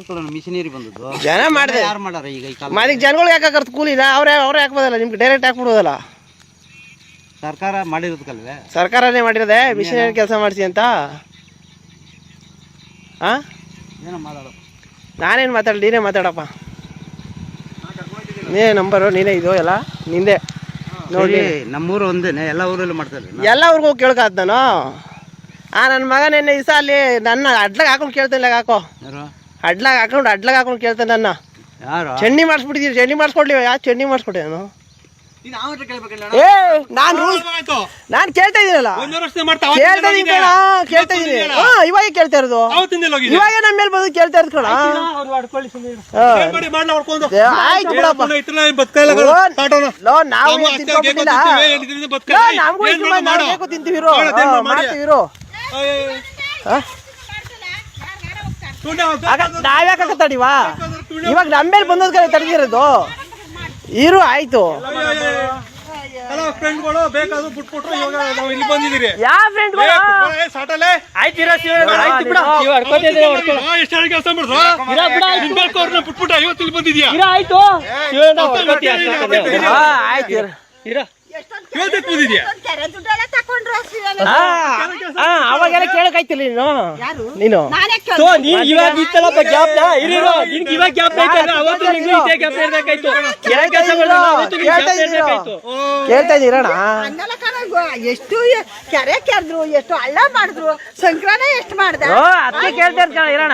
ಮಾಡಿರ್ಕೊಳ್ಳೋಣ machinery ಬಂದದ್ದು. ಜನ ಮಾಡಿದೆ. ಯಾರು ಮಾಡಾರ ಈಗ ಈ ಕಾಲ ಅದಕ್ಕೆ ಜನಗಳಿಗೆ ಯಾಕೆ ಹಾಕರ್ತ ಕೂಲಿನ ಅವರೇ ಅವರೇ ಹಾಕ್ಬೋದಲ್ಲ ನಿಮ್ಗೆ ಡೈರೆಕ್ಟ್ ಹಾಕ್ಬಿಡೋದಲ್ಲ. ಸರ್ಕಾರ ಮಾಡಿರೋದಕ್ಕಲ್ವೇ ಸರ್ಕಾರನೇ ಮಾಡಿರೋದೆ ಮಿಷಿನರಿ ಕೆಲಸ ಮಾಡಿಸಿ ಅಂತ? ಹಾ ಏನೋ ಮಾತಾಡೋ. ನಾನೇನು ಮಾತಾಡಲಿ ನೀನೇ ಮಾತಾಡಪ್ಪ. ನೀನೇ ನಂಬರು ನೀನೇ ಇದು ಎಲ್ಲ ನಿಂದೆ. ನೋಡಿ ನಮ್ಮೂರು ಒಂದೇನೆ ಎಲ್ಲ ಊರಲ್ಲೂ ಮಾಡ್ತಾರೆ. ಎಲ್ಲ ಊರಿಗೂ ಕೇಳ್ಕಾದ್ ನಾನು. ಆ ನನ್ನ ಮಗ ನೆನ್ನೆ ದಿವಸ ಅಲ್ಲಿ ನನ್ನ ಅಡ್ಲಾಗ ಹಾಕೊಂಡು ಕೇಳ್ತಿಲ್ಲ ಹಾಕೋ ಅಡ್ಲಾಗ ಹಾಕೊಂಡು ಅಡ್ಲಾಗ ಹಾಕೊಂಡು ಕೇಳ್ತಾನೆ ನನ್ನ. ಯಾರು? ಚಟ್ನಿ ಮಾಡಿಸ್ಬಿಟ್ಟಿದ್ದೀರಿ ಚೆನ್ನಿ ಮಾಡಿಸ್ಕೊಡ್ಲಿ ಯಾ ಚೆನ್ನಿ ಮಾಡಿಸ್ಕೊಟ್ಟೆ ನಾನು? ಏ ನಾನು ರೂಲ್ಸ್ ನಾನು ಕೇಳ್ತಾ ಇದ್ದೀನಲ್ಲ? ಕೇಳ್ತಾ ಇದ್ದೀನಿ ಕಣ ಕೇಳ್ತಾ ಇದೀನಿ ಹಾ ಇವಾಗ ಕೇಳ್ತಾ ಇರೋದು. ಇವಾಗ ನಮ್ಮ ಮೇಲೆ ಬಂದು ಕೇಳ್ತಾ ಇರೋದು ಕಣ. ಹಾ. ಏ, ಆಯ್ತು ಬಿಡಪ್ಪ. ಲೋ ನಾವು ನಮಗೂ ತಿಂತೀವಿ ಮಾಡ್ತೀವಿ ಹಾ, ಮಾಡ್ತೀವಿ ಇರು. ಹಾ? ಆಗ ನಾವ್ಯಾಕೆ ತಡಿವಾ ಇವಾಗ? ನಮ್ಮ ಮೇಲೆ ಬಂದೋದ್ ಕಡೆ ತಡೆದಿರೋದು. ಇರು ಆಯ್ತು. ಫ್ರೆಂಡ್ಗಳು ಬೇಕಾದ್ರೂ ಬಿಟ್ಬಿಟ್ರು ಇವಾಗ ನಾವು ಇಲ್ಲಿ ಬಂದಿದ್ದೀರಿ. ಯಾವ ಫ್ರೆಂಡ್ ಸಾಟಲೆ ಇರ ಕೆಲಸ ಮಾಡಿದ್ರು ನಿಂಬೆಳ್ಕವ್ರನ್ನ ಬಿಟ್ಬಿಟ್ಟು ಐವತ್ತು ಇಲ್ಲಿ ಬಂದಿದ್ಯಾ? ಆಯ್ತು. ಹಾ, ಆಯ್ತು ಇರ. ಇವತ್ತಕ್ಕೆ ಬಂದಿದ್ಯಾ? ಕೆರೆ ಕೇಳಕಾಯ್ತಿಲ್ಲ ನೀನು? ನೀನು? ನಾನೇ ನೀನ್ ಇವಾಗ ಇತ್ತಲ್ಲಪ್ಪ ಗ್ಯಾಪ್ ಇರೋ ನಿನ್ಗೆ ಇವಾಗ ಗ್ಯಾಪ್ ಐತಲ್ಲ ಅವತ್ತು ನಿಂಗೂ ಇದೇ ಗ್ಯಾಪ್ ಇರ್ಬೇಕಾಯ್ತು. ಕೇಳ್ತಾ ಅವತ್ತು ಗ್ಯಾಪ್ ಇರ್ಬೇಕಾಯ್ತು. ಎಷ್ಟು ಕೆರೆ ಕೆರೆದ್ರು ಎಷ್ಟು ಹಳ್ಳ ಮಾಡಿದ್ರು ಸಂಕ್ರಾಂತ ಎಷ್ಟು ಮಾಡ್ದೆ? ಅದಕ್ಕೆ ಕೇಳ್ತಾ ಇರ್ತಾಳ ಇರೋಣ